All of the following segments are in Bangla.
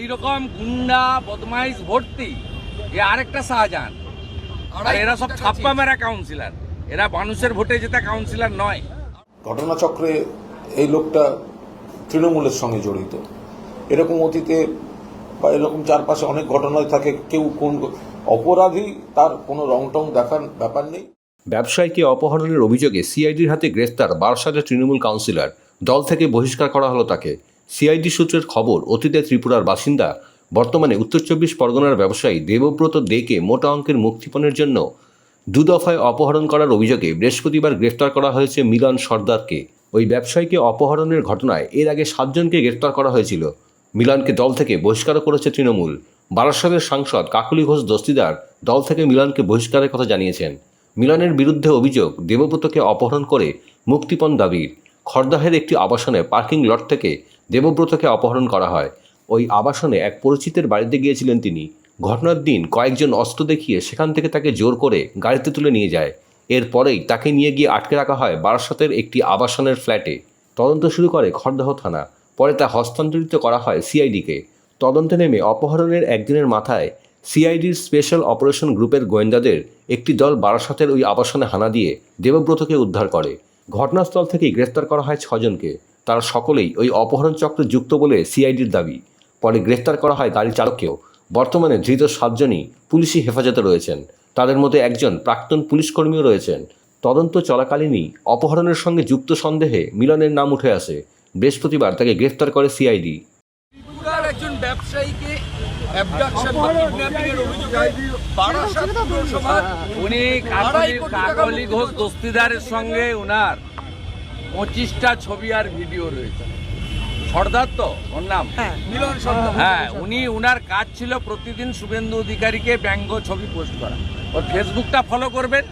এইরকম গুন্ডা বদমাইশ ভর্তি। এ আরেকটা শাহজাহান। আর এরা সব ছাপ্পা মেরা কাউন্সিলর এরা মানুষের ভোটে জেতা কাউন্সিলর নয়। ঘটনাচক্রে এই লোকটা তৃণমূলের সঙ্গে জড়িত। এরকম অতীতে বা এরকম চারপাশে অনেক ঘটনায় থাকে। কেউ কোন অপরাধী তার কোনো রং টং দেখার ব্যাপার নেই। ব্যবসায়ীকে অপহরণের অভিযোগে সিআইডির হাতে গ্রেফতার বারাসাতের তৃণমূল কাউন্সিলর দল থেকে বহিষ্কার করা হলো তাকে। সিআইডি সূত্রের খবর, অতীতে ত্রিপুরার বাসিন্দা, বর্তমানে উত্তর চব্বিশ পরগনার ব্যবসায়ী দেবব্রত দেকে মোটা অঙ্কের মুক্তিপণের জন্য দুদফায় অপহরণ করার অভিযোগে বৃহস্পতিবার গ্রেফতার করা হয়েছে মিলন সর্দারকে। ওই ব্যবসায়ীকে অপহরণের ঘটনায় এর আগে সাতজনকে গ্রেফতার করা হয়েছিল। মিলনকে দল থেকে বহিষ্কারও করেছে তৃণমূল। বারাসাতের সাংসদ কাকুলি ঘোষ দস্তিদার দল থেকে মিলনকে বহিষ্কারের কথা জানিয়েছেন। মিলনের বিরুদ্ধে অভিযোগ, দেবব্রতকে অপহরণ করে মুক্তিপণ দাবির। খড়দাহের একটি আবাসনে পার্কিং লট থেকে দেবব্রতকে অপহরণ করা হয়। ওই আবাসনে এক পরিচিতের বাড়িতে গিয়েছিলেন তিনি। ঘটনার দিন কয়েকজন অস্ত্র দেখিয়ে সেখান থেকে তাকে জোর করে গাড়িতে তুলে নিয়ে যায়। এরপরেই তাকে নিয়ে গিয়ে আটকে রাখা হয় বারাসতের একটি আবাসনের ফ্ল্যাটে। তদন্ত শুরু করে খড়দহ থানা। পরে তা হস্তান্তরিত করা হয় সিআইডিকে। তদন্তে নেমে অপহরণের একদিনের মাথায় সিআইডির স্পেশাল অপারেশন গ্রুপের গোয়েন্দাদের একটি দল বারাসতের ওই আবাসনে হানা দিয়ে দেবব্রতকে উদ্ধার করে। ঘটনাস্থল থেকেই গ্রেফতার করা হয় ছজনকে। তারা সকলেই ওই অপহরণ চক্রে যুক্ত বলে সিআইডির দাবি। পরে গ্রেফতার করা হয় গাড়ি চালককেও। বর্তমানে ধৃত সাতজনই পুলিশি হেফাজতে রয়েছেন। তাদের মধ্যে একজন প্রাক্তন পুলিশ কর্মীও রয়েছেন। তদন্ত চলাকালীনই অপহরণের সঙ্গে যুক্ত সন্দেহে মিলনের নাম উঠে আসে। বৃহস্পতিবার তাকে গ্রেফতার করে সিআইডি। একজন ব্যবসায়ীকে অ্যাবডাকশন বা কিডন্যাপিং এর অভিযোগে বারাসাত পৌরসভার উনি কাকলি কাকলি ঘোষ দস্তিদারের সঙ্গে উনার পঁচিশটা ছবি আর ভিডিও রয়েছে। সর্দার তো ওর নাম? মিলন সর্দার। হ্যাঁ উনি উনার কাজ ছিল প্রতিদিন শুভেন্দু অধিকারীকে ব্যঙ্গ ছবি পোস্ট করা। ওর ফেসবুকটা ফলো করবেন।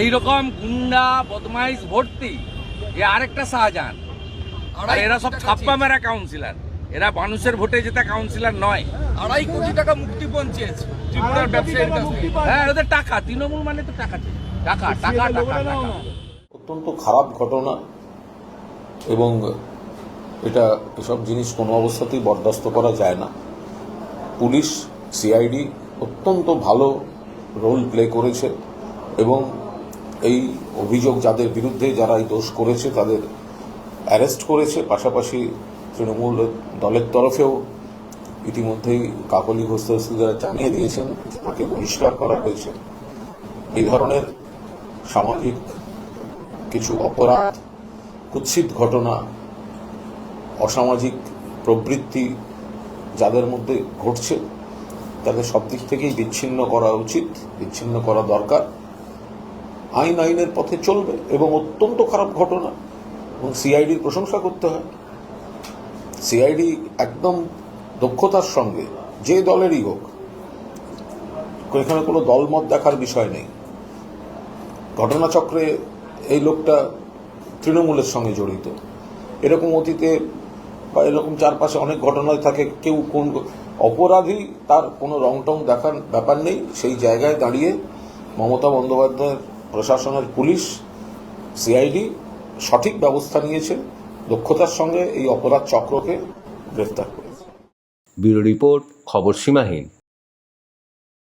এই রকম গুন্ডা বদমাইশ ভর্তি এ আরেকটা শাহজাহান। আর এরা সব ছাপ্পা মেরা কাউন্সিলার এরা মানুষের ভোটে জেতা কাউন্সিলর নয়। আড়াই কোটি টাকা মুক্তিপণ চেয়েছে ত্রিপুরার ব্যবসায়ীর কাছ হ্যাঁ ওদের টাকা তৃণমূল মানে তো টাকা টাকা টাকা টাকা টাকা। অত্যন্ত খারাপ ঘটনা এবং এটা এসব জিনিস কোনো অবস্থাতেই বরদাস্ত করা যায় না। পুলিশ সিআইডি অত্যন্ত ভালো রোল প্লে করেছে এবং এই অভিযোগ যাদের বিরুদ্ধে যারা এই দোষ করেছে তাদের অ্যারেস্ট করেছে। পাশাপাশি তৃণমূল দলের তরফেও ইতিমধ্যেই কাকলি ঘোষ জানিয়ে দিয়েছেন, তাকে বহিষ্কার করা হয়েছে। এই ধরনের সামাজিক কিছু অপরাধ, কুৎসিত ঘটনা, অসামাজিক প্রবৃত্তি যাদের মধ্যে ঘটছে, তাদের সব দিক থেকেই বিচ্ছিন্ন করা উচিত, বিচ্ছিন্ন করা দরকার। আইন আইনের পথে চলবে এবং অত্যন্ত খারাপ ঘটনা, এবং সিআইডির প্রশংসা করতে হয়। সিআইডি একদম দক্ষতার সঙ্গে, যে দলেরই হোক, এখানে কোনো দলমত দেখার বিষয় নেই। ঘটনাচক্রে এই লোকটা তৃণমূলের সঙ্গে জড়িত। এরকম অতীতে বা এরকম চারপাশে অনেক ঘটনায় থাকে, কেউ কোন অপরাধী তার কোনো রং টং দেখার ব্যাপার নেই। সেই জায়গায় দাঁড়িয়ে মমতা বন্দ্যোপাধ্যায়ের প্রশাসনের পুলিশ, সিআইডি সঠিক ব্যবস্থা নিয়েছে, দক্ষতার সঙ্গে এই অপরাধ চক্রকে গ্রেফতার করেছে। ব্যুরো রিপোর্ট, খবর সীমাহীন।